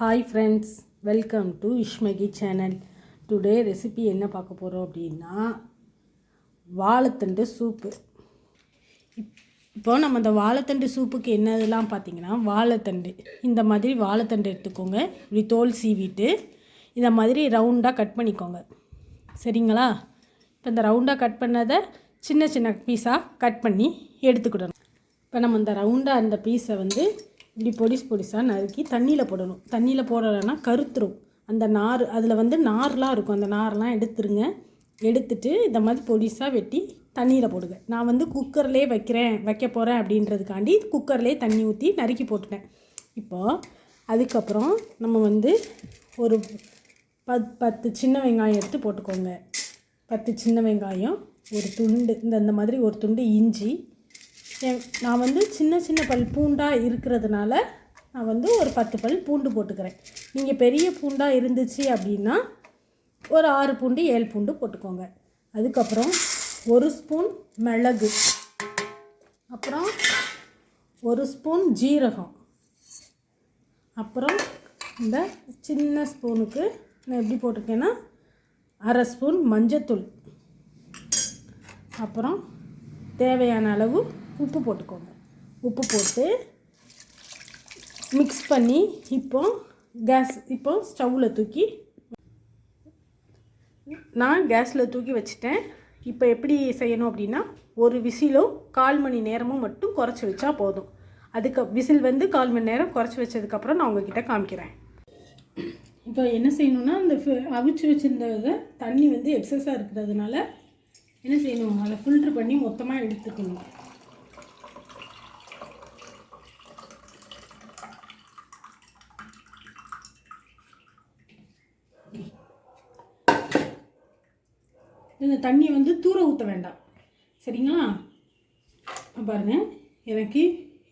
Hi friends welcome to இஷ்மகி channel today recipe என்ன பார்க்க போகிறோம் அப்படின்னா வாழைத்தண்டு சூப்பு இப்போ நம்ம இந்த வாழைத்தண்டு சூப்புக்கு என்னதெல்லாம் பார்த்தீங்கன்னா வாழைத்தண்டு. இந்த மாதிரி வாழைத்தண்டு எடுத்துக்கோங்க. இப்படி தோல் சீவிட்டு இந்த மாதிரி ரவுண்டாக கட் பண்ணிக்கோங்க. சரிங்களா? இப்போ இந்த ரவுண்டாக கட் பண்ணதை சின்ன சின்ன பீஸாக கட் பண்ணி எடுத்துக்கிடணும். இப்போ நம்ம இந்த ரவுண்டாக அந்த பீஸை வந்து இப்படி பொடிஸ் பொடிசாக நறுக்கி தண்ணியில் போடணும். தண்ணியில் போடலைன்னா கருத்துரும். அந்த நார் அதில் வந்து நார்லாம் இருக்கும். அந்த நார்லாம் எடுத்துருங்க. எடுத்துட்டு இந்த மாதிரி பொடிசாக வெட்டி தண்ணியில் போடுங்க. நான் வந்து குக்கர்லேயே வைக்கிறேன் வைக்க போகிறேன் அப்படின்றதுக்காண்டி குக்கர்லேயே தண்ணி ஊற்றி நறுக்கி போட்டுட்டேன். இப்போது அதுக்கப்புறம் நம்ம வந்து ஒரு பத் பத்து சின்ன வெங்காயம் எடுத்து போட்டுக்கோங்க. பத்து சின்ன வெங்காயம் ஒரு துண்டு இந்த இந்த மாதிரி ஒரு துண்டு இஞ்சி நான் வந்து சின்ன சின்ன பல் பூண்டாக இருக்கிறதுனால நான் வந்து ஒரு பத்து பல் பூண்டு போட்டுக்கிறேன். நீங்கள் பெரிய பூண்டாக இருந்துச்சு அப்படின்னா ஒரு ஆறு பூண்டு ஏழு பூண்டு போட்டுக்கோங்க. அதுக்கப்புறம் ஒரு ஸ்பூன் மிளகு. அப்புறம் ஒரு ஸ்பூன் ஜீரகம். அப்புறம் இந்த சின்ன ஸ்பூனுக்கு நான் எப்படி போட்டிருக்கேன்னா அரை ஸ்பூன் மஞ்சத்தூள். அப்புறம் தேவையான அளவு உப்பு போட்டுக்கோங்க. உப்பு போட்டு மிக்ஸ் பண்ணி இப்போ கேஸ் இப்போ ஸ்டவ்வில் தூக்கி நான் கேஸில் தூக்கி வச்சுட்டேன். இப்போ எப்படி செய்யணும் அப்படின்னா ஒரு விசிலும் கால் மணி நேரமும் மட்டும் குறைச்சி வச்சா போதும். அதுக்கு விசில் வந்து கால் மணி நேரம் குறைச்சி வச்சதுக்கப்புறம் நான் உங்ககிட்ட காமிக்கிறேன். இப்போ என்ன செய்யணும்னா அந்த ஃபி- அவிச்சு வச்சுருந்ததை தண்ணி வந்து எக்ஸஸாக இருக்கிறதுனால என்ன செய்யணும்? அதை ஃபில்ட்ரு பண்ணி மொத்தமாக எடுத்துக்கணும். இந்த தண்ணியை வந்து தூர ஊற்ற வேண்டாம். சரிங்களா? பாருங்கள் பாருங்க. எனக்கு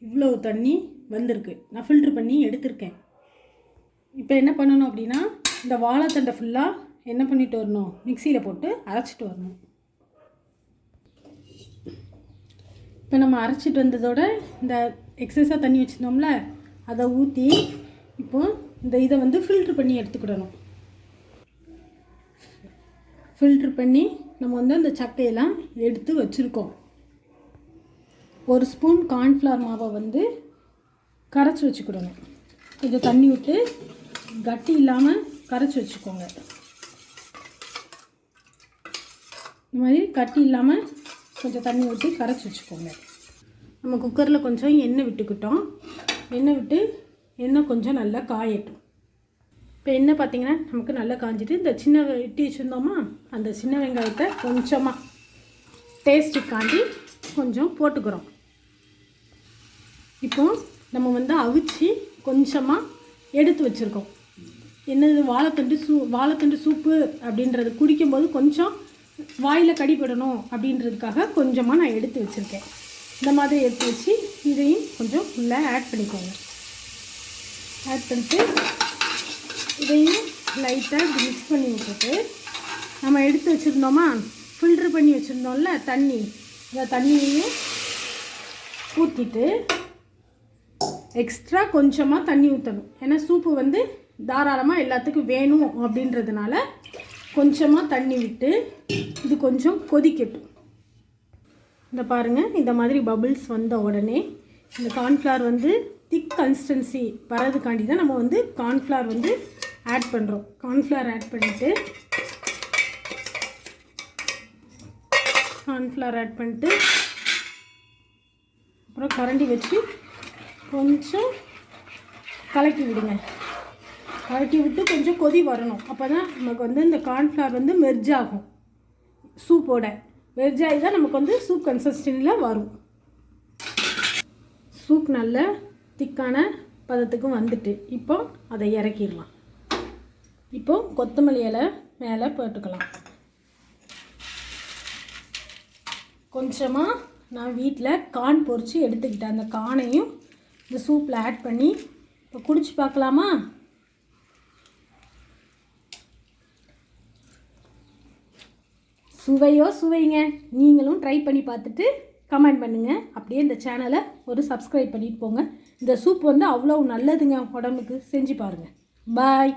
இவ்வளோ தண்ணி வந்திருக்கு. நான் ஃபில்ட்ரு பண்ணி எடுத்திருக்கேன். இப்போ என்ன பண்ணணும் அப்படின்னா இந்த வாழைத்தண்டை ஃபுல்லாக என்ன பண்ணிட்டு வரணும்? மிக்சியில் போட்டு அரைச்சிட்டு வரணும். இப்போ நம்ம அரைச்சிட்டு வந்ததோட இந்த எக்ஸஸாக தண்ணி வச்சுருந்தோம்ல அதை ஊற்றி இப்போ இந்த இதை வந்து ஃபில்ட்ரு பண்ணி எடுத்துக்கிடணும். ஃபில்ட்ரு பண்ணி நம்ம வந்து அந்த சக்கையெல்லாம் எடுத்து வச்சுருக்கோம். ஒரு ஸ்பூன் கார்ன்ஃப்ளவர் மாவை வந்து கரைச்சி வச்சுக்கிடணும். கொஞ்சம் தண்ணி விட்டு கட்டி இல்லாமல் கரைச்சி வச்சுக்கோங்க. இந்த மாதிரி கட்டி இல்லாமல் கொஞ்சம் தண்ணி விட்டு கரைச்சி வச்சுக்கோங்க. நம்ம குக்கரில் கொஞ்சம் எண்ணெய் விட்டுக்கிட்டோம். எண்ணெய் விட்டு எண்ணெய் கொஞ்சம் நல்லா காயட்டும். இப்போ என்ன பார்த்தீங்கன்னா நமக்கு நல்லா காஞ்சிட்டு இந்த சின்ன வெட்டி வச்சுருந்தோமா அந்த சின்ன வெங்காயத்தை கொஞ்சமாக டேஸ்ட்டுக்காண்டி கொஞ்சம் போட்டுக்கிறோம். இப்போ நம்ம வந்து அவிச்சு கொஞ்சமாக எடுத்து வச்சுருக்கோம். என்னது வாழைத்தண்டு சூ வாழைத்தண்டு சூப்பு அப்படின்றது குடிக்கும்போது கொஞ்சம் வாயில் கடிபடணும் அப்படின்றதுக்காக கொஞ்சமாக நான் எடுத்து வச்சுருக்கேன். இந்த மாதிரி எடுத்து வச்சு இதையும் கொஞ்சம் உள்ளே ஆட் பண்ணிக்கோங்க. ஆட் பண்ணிட்டு இதையும் லைட்டாக மிக்ஸ் பண்ணி விட்டுட்டு நம்ம எடுத்து வச்சுருந்தோமா? ஃபில்ட்ரு பண்ணி வச்சுருந்தோம்ல தண்ணி. இந்த தண்ணியையும் ஊற்றிட்டு எக்ஸ்ட்ரா கொஞ்சமாக தண்ணி ஊற்றணும் ஏன்னா சூப்பு வந்து தாராளமாக எல்லாத்துக்கும் வேணும் அப்படின்றதுனால கொஞ்சமாக தண்ணி விட்டு இது கொஞ்சம் கொதிக்கட்டும். இந்த பாருங்கள் இந்த மாதிரி பபிள்ஸ் வந்த உடனே இந்த கார்ன்ஃப்ளவர் வந்து திக் கன்சிஸ்டன்சி வரதுக்காண்டி தான் நம்ம வந்து கார்ன்ஃப்ளவர் வந்து ஆட் பண்ணுறோம் கார்ன்ஃப்ளவர் ஆட் பண்ணிவிட்டு கார்ன்ஃப்ளவர் ஆட் பண்ணிட்டு அப்புறம் கரண்டி வச்சு கொஞ்சம் கலக்கி விடுங்க. கலக்கி விட்டு கொஞ்சம் கொதி வரணும். அப்போ தான் நமக்கு வந்து இந்த கார்ன்ஃப்ளவர் வந்து மெர்ஜ் ஆகும். சூப்போட. வெஜ் ஆகி தான் நமக்கு வந்து சூப் கன்சிஸ்டன்சியில் வரும். சூப் நல்ல திக்கான பதத்துக்கும் வந்துட்டு. இப்போ அதை இறக்கிடலாம். இப்போது கொத்தமல்லி இலை மேலே போட்டுக்கலாம். கொஞ்சமாக நான் வீட்டில் கான் பொறிச்சு எடுத்துக்கிட்டேன். அந்த கானையும் இந்த சூப்பில் ஆட் பண்ணி இப்போ குடிச்சு பார்க்கலாமா? சுவையோ சுவைங்க. நீங்களும் ட்ரை பண்ணி பார்த்துட்டு கமெண்ட் பண்ணுங்கள் அப்படியே இந்த சேனலை ஒரு சப்ஸ்கிரைப் பண்ணிட்டு போங்க. இந்த சூப் வந்து அவ்வளோ நல்லதுங்க உடம்புக்கு. செஞ்சு பாருங்கள் பாய்